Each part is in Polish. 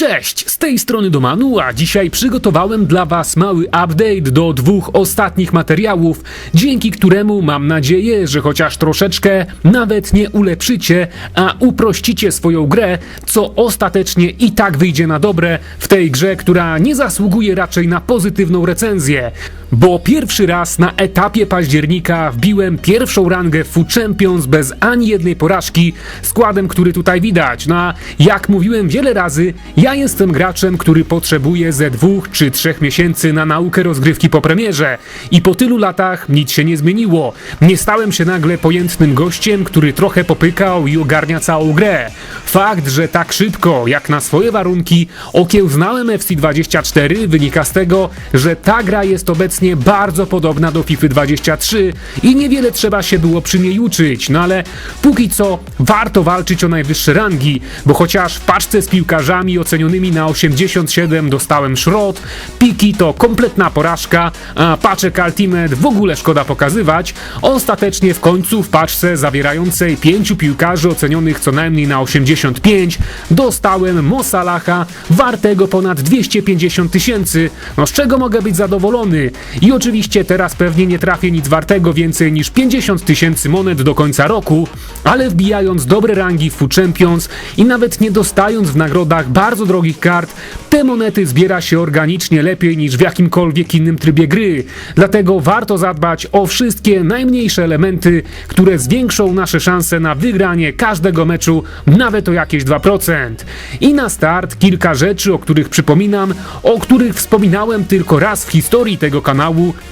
Cześć, z tej strony Domanu, a dzisiaj przygotowałem dla Was mały update do dwóch ostatnich materiałów, dzięki któremu mam nadzieję, że chociaż troszeczkę nawet nie ulepszycie, a uprościcie swoją grę, co ostatecznie i tak wyjdzie na dobre w tej grze, która nie zasługuje raczej na pozytywną recenzję. Bo pierwszy raz na etapie października wbiłem pierwszą rangę Food Champions bez ani jednej porażki, składem, który tutaj widać. No a jak mówiłem wiele razy, ja jestem graczem, który potrzebuje ze dwóch czy trzech miesięcy na naukę rozgrywki po premierze. I po tylu latach nic się nie zmieniło. Nie stałem się nagle pojętnym gościem, który trochę popykał i ogarnia całą grę. Fakt, że tak szybko, jak na swoje warunki, okiełznałem FC24 wynika z tego, że ta gra jest obecnie bardzo podobna do FIFA 23 i niewiele trzeba się było przy niej uczyć, no ale póki co warto walczyć o najwyższe rangi, bo chociaż w paczce z piłkarzami ocenionymi na 87 dostałem szrot, piki to kompletna porażka, a paczek Ultimate w ogóle szkoda pokazywać, ostatecznie w końcu w paczce zawierającej pięciu piłkarzy ocenionych co najmniej na 85 dostałem Mosalacha wartego ponad 250 tysięcy, no z czego mogę być zadowolony? I oczywiście teraz pewnie nie trafię nic wartego więcej niż 50 tysięcy monet do końca roku, ale wbijając dobre rangi w Food Champions i nawet nie dostając w nagrodach bardzo drogich kart, te monety zbiera się organicznie lepiej niż w jakimkolwiek innym trybie gry. Dlatego warto zadbać o wszystkie najmniejsze elementy, które zwiększą nasze szanse na wygranie każdego meczu nawet o jakieś 2%. I na start kilka rzeczy, o których przypominam, o których wspominałem tylko raz w historii tego kanału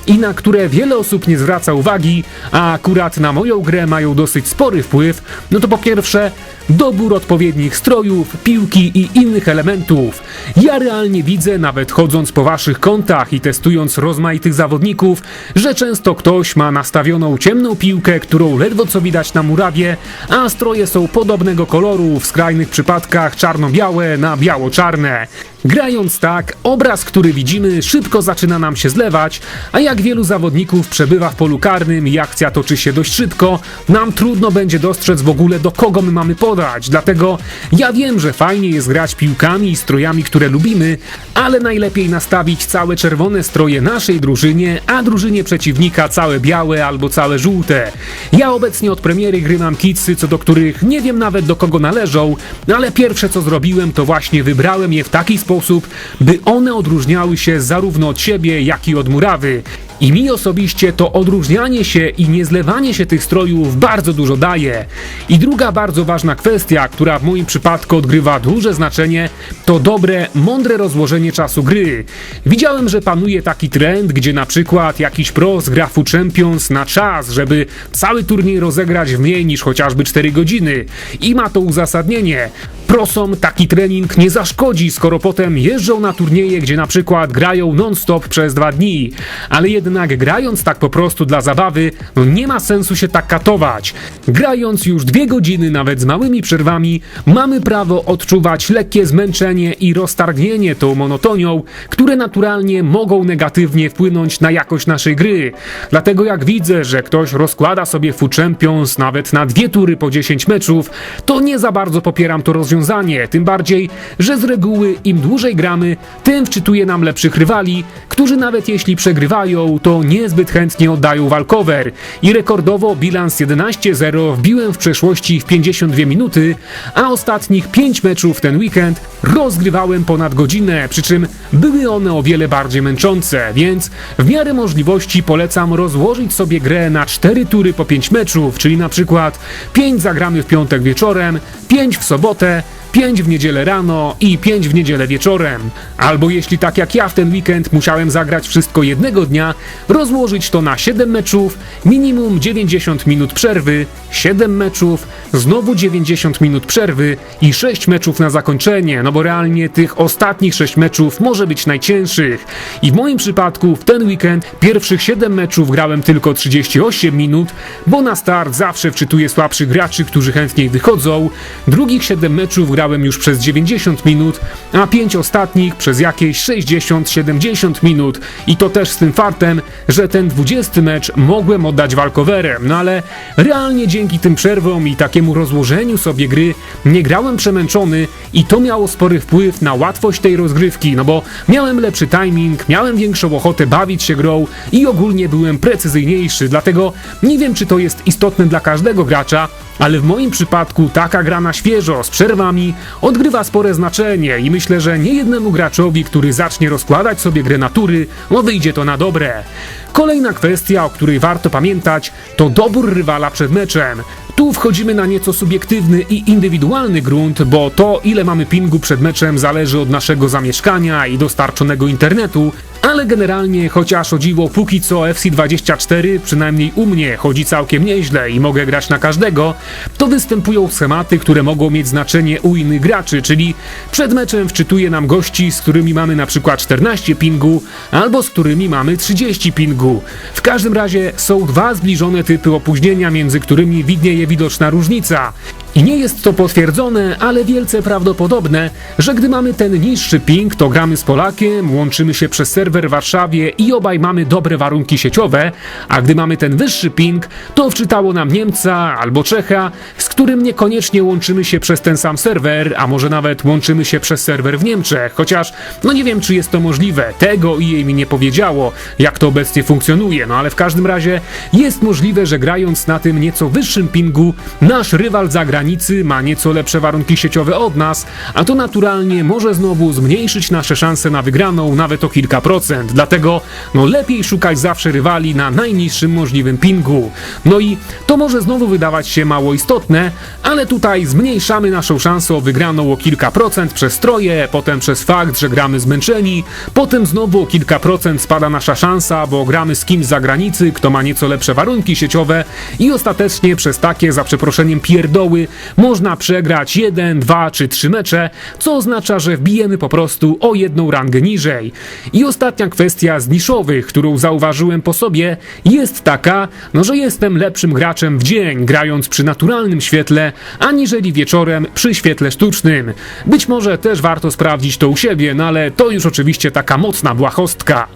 i na które wiele osób nie zwraca uwagi, a akurat na moją grę mają dosyć spory wpływ, no to po pierwsze dobór odpowiednich strojów, piłki i innych elementów. Ja realnie widzę, nawet chodząc po waszych kontach i testując rozmaitych zawodników, że często ktoś ma nastawioną ciemną piłkę, którą ledwo co widać na murawie, a stroje są podobnego koloru, w skrajnych przypadkach czarno-białe na biało-czarne. Grając tak, obraz, który widzimy, szybko zaczyna nam się zlewać, a jak wielu zawodników przebywa w polu karnym i akcja toczy się dość szybko, nam trudno będzie dostrzec w ogóle do kogo my mamy podać. Dlatego ja wiem, że fajnie jest grać piłkami i strojami, które lubimy, ale najlepiej nastawić całe czerwone stroje naszej drużynie, a drużynie przeciwnika całe białe albo całe żółte. Ja obecnie od premiery gry mam kicy, co do których nie wiem nawet do kogo należą, ale pierwsze co zrobiłem to właśnie wybrałem je w taki sposób, by one odróżniały się zarówno od siebie, jak i od murawy. I mi osobiście to odróżnianie się i niezlewanie się tych strojów bardzo dużo daje. I druga bardzo ważna kwestia, która w moim przypadku odgrywa duże znaczenie, to dobre, mądre rozłożenie czasu gry. Widziałem, że panuje taki trend, gdzie na przykład jakiś pros gra Food Champions na czas, żeby cały turniej rozegrać w mniej niż chociażby 4 godziny. I ma to uzasadnienie. Prosom taki trening nie zaszkodzi, skoro potem jeżdżą na turnieje, gdzie na przykład grają non-stop przez dwa dni. Ale jednak grając tak po prostu dla zabawy, no nie ma sensu się tak katować. Grając już dwie godziny, nawet z małymi przerwami, mamy prawo odczuwać lekkie zmęczenie i roztargnienie tą monotonią, które naturalnie mogą negatywnie wpłynąć na jakość naszej gry. Dlatego jak widzę, że ktoś rozkłada sobie Food Champions nawet na dwie tury po 10 meczów, to nie za bardzo popieram to rozwiązanie rozwiązanie, tym bardziej, że z reguły im dłużej gramy, tym wczytuje nam lepszych rywali, którzy nawet jeśli przegrywają, to niezbyt chętnie oddają walkover. I rekordowo bilans 11-0 wbiłem w przeszłości w 52 minuty, a ostatnich 5 meczów ten weekend rozgrywałem ponad godzinę, przy czym były one o wiele bardziej męczące, więc w miarę możliwości polecam rozłożyć sobie grę na 4 tury po 5 meczów, czyli na przykład 5 zagramy w piątek wieczorem, 5 w sobotę, 5 w niedzielę rano i 5 w niedzielę wieczorem. Albo jeśli tak jak ja w ten weekend musiałem zagrać wszystko jednego dnia, rozłożyć to na 7 meczów, minimum 90 minut przerwy, 7 meczów, znowu 90 minut przerwy i 6 meczów na zakończenie, no bo realnie tych ostatnich 6 meczów może być najcięższych. I w moim przypadku w ten weekend pierwszych 7 meczów grałem tylko 38 minut, bo na start zawsze wczytuję słabszych graczy, którzy chętniej wychodzą, drugich 7 meczów grałem już przez 90 minut, a 5 ostatnich przez jakieś 60-70 minut. I to też z tym fartem, że ten 20 mecz mogłem oddać walkowerem, no ale realnie dzięki tym przerwom i takiemu rozłożeniu sobie gry nie grałem przemęczony i to miało spory wpływ na łatwość tej rozgrywki, no bo miałem lepszy timing, miałem większą ochotę bawić się grą i ogólnie byłem precyzyjniejszy, dlatego nie wiem czy to jest istotne dla każdego gracza, ale w moim przypadku taka gra na świeżo, z przerwami, odgrywa spore znaczenie i myślę, że nie jednemu graczowi, który zacznie rozkładać sobie grę natury, no wyjdzie to na dobre. Kolejna kwestia, o której warto pamiętać, to dobór rywala przed meczem. Tu wchodzimy na nieco subiektywny i indywidualny grunt, bo to ile mamy pingu przed meczem zależy od naszego zamieszkania i dostarczonego internetu, ale generalnie, chociaż o dziwo póki co FC24, przynajmniej u mnie, chodzi całkiem nieźle i mogę grać na każdego, to występują schematy, które mogą mieć znaczenie u innych graczy, czyli przed meczem wczytuje nam gości, z którymi mamy na przykład 14 pingu, albo z którymi mamy 30 pingu. W każdym razie są dwa zbliżone typy opóźnienia, między którymi widnieje widoczna różnica. I nie jest to potwierdzone, ale wielce prawdopodobne, że gdy mamy ten niższy ping, to gramy z Polakiem, łączymy się przez serwer w Warszawie i obaj mamy dobre warunki sieciowe, a gdy mamy ten wyższy ping, to wczytało nam Niemca albo Czecha, z którym niekoniecznie łączymy się przez ten sam serwer, a może nawet łączymy się przez serwer w Niemczech, chociaż no nie wiem czy jest to możliwe, tego jej mi nie powiedziało, jak to obecnie funkcjonuje, no ale w każdym razie jest możliwe, że grając na tym nieco wyższym pingu, nasz rywal zagraniczny ma nieco lepsze warunki sieciowe od nas, a to naturalnie może znowu zmniejszyć nasze szanse na wygraną nawet o kilka procent. Dlatego no lepiej szukać zawsze rywali na najniższym możliwym pingu. No i to może znowu wydawać się mało istotne, ale tutaj zmniejszamy naszą szansę o wygraną o kilka procent przez troje, potem przez fakt, że gramy zmęczeni, potem znowu o kilka procent spada nasza szansa, bo gramy z kimś z zagranicy, kto ma nieco lepsze warunki sieciowe i ostatecznie przez takie, za przeproszeniem, pierdoły można przegrać jeden, dwa czy trzy mecze, co oznacza, że wbijemy po prostu o jedną rangę niżej. I ostatnia kwestia z niszowych, którą zauważyłem po sobie, jest taka, no że jestem lepszym graczem w dzień, grając przy naturalnym świetle, aniżeli wieczorem przy świetle sztucznym. Być może też warto sprawdzić to u siebie, no ale to już oczywiście taka mocna błahostka.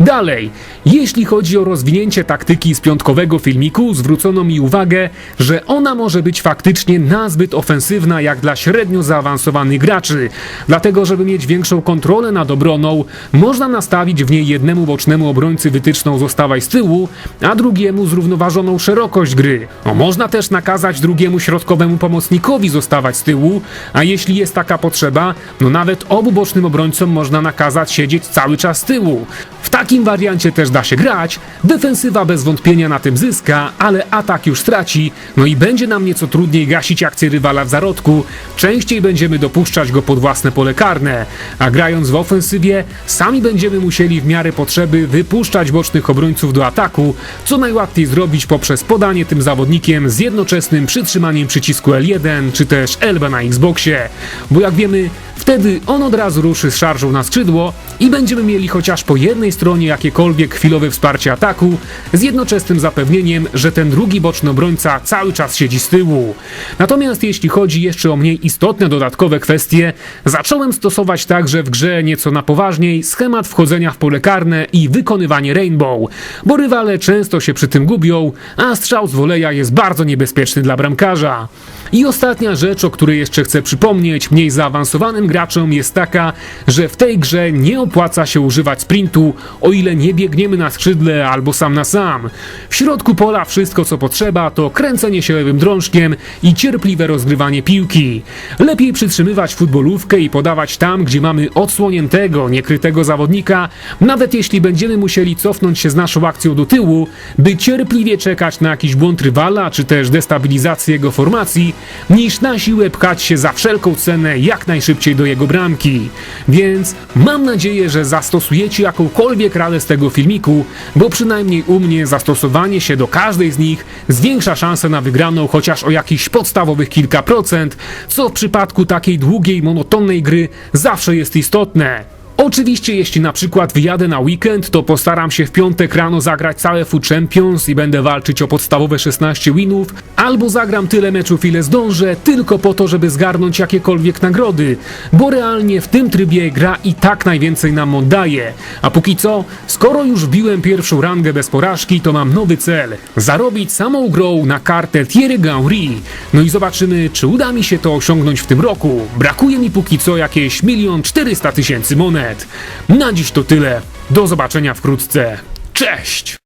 Dalej, jeśli chodzi o rozwinięcie taktyki z piątkowego filmiku, zwrócono mi uwagę, że ona może być faktycznie nazbyt ofensywna jak dla średnio zaawansowanych graczy. Dlatego, żeby mieć większą kontrolę nad obroną, można nastawić w niej jednemu bocznemu obrońcy wytyczną zostawaj z tyłu, a drugiemu zrównoważoną szerokość gry. O, można też nakazać drugiemu środkowemu pomocnikowi zostawać z tyłu, a jeśli jest taka potrzeba, no nawet obu bocznym obrońcom można nakazać siedzieć cały czas z tyłu. W takim wariancie też da się grać, defensywa bez wątpienia na tym zyska, ale atak już straci, no i będzie nam nieco trudniej gasić akcję rywala w zarodku, częściej będziemy dopuszczać go pod własne pole karne, a grając w ofensywie, sami będziemy musieli w miarę potrzeby wypuszczać bocznych obrońców do ataku, co najłatwiej zrobić poprzez podanie tym zawodnikiem z jednoczesnym przytrzymaniem przycisku L1 czy też LB na Xboxie, bo jak wiemy, wtedy on od razu ruszy z szarżą na skrzydło i będziemy mieli chociaż po jednej stronie jakiekolwiek chwilowe wsparcie ataku, z jednoczesnym zapewnieniem, że ten drugi boczny obrońca cały czas siedzi z tyłu. Natomiast jeśli chodzi jeszcze o mniej istotne dodatkowe kwestie, zacząłem stosować także w grze nieco na poważniej schemat wchodzenia w pole karne i wykonywanie rainbow, bo rywale często się przy tym gubią, a strzał z woleja jest bardzo niebezpieczny dla bramkarza. I ostatnia rzecz, o której jeszcze chcę przypomnieć mniej zaawansowanym graczom jest taka, że w tej grze nie opłaca się używać sprintu, o ile nie biegniemy na skrzydle albo sam na sam. W środku pola wszystko co potrzeba to kręcenie się lewym drążkiem i cierpliwe rozgrywanie piłki. Lepiej przytrzymywać futbolówkę i podawać tam, gdzie mamy odsłoniętego, niekrytego zawodnika, nawet jeśli będziemy musieli cofnąć się z naszą akcją do tyłu, by cierpliwie czekać na jakiś błąd rywala czy też destabilizację jego formacji, niż na siłę pchać się za wszelką cenę jak najszybciej do jego bramki. Więc mam nadzieję, że zastosujecie jakąkolwiek radę z tego filmiku, bo przynajmniej u mnie zastosowanie się do każdej z nich zwiększa szansę na wygraną chociaż o jakichś podstawowych kilka procent, co w przypadku takiej długiej, monotonnej gry zawsze jest istotne. Oczywiście, jeśli na przykład wyjadę na weekend, to postaram się w piątek rano zagrać całe Food Champions i będę walczyć o podstawowe 16 winów, albo zagram tyle meczów, ile zdążę, tylko po to, żeby zgarnąć jakiekolwiek nagrody, bo realnie w tym trybie gra i tak najwięcej nam oddaje. A póki co, skoro już wbiłem pierwszą rangę bez porażki, to mam nowy cel. Zarobić samą grą na kartę Thierry Henry. No i zobaczymy, czy uda mi się to osiągnąć w tym roku. Brakuje mi póki co jakieś milion 400 tysięcy monet. Na dziś to tyle. Do zobaczenia wkrótce. Cześć!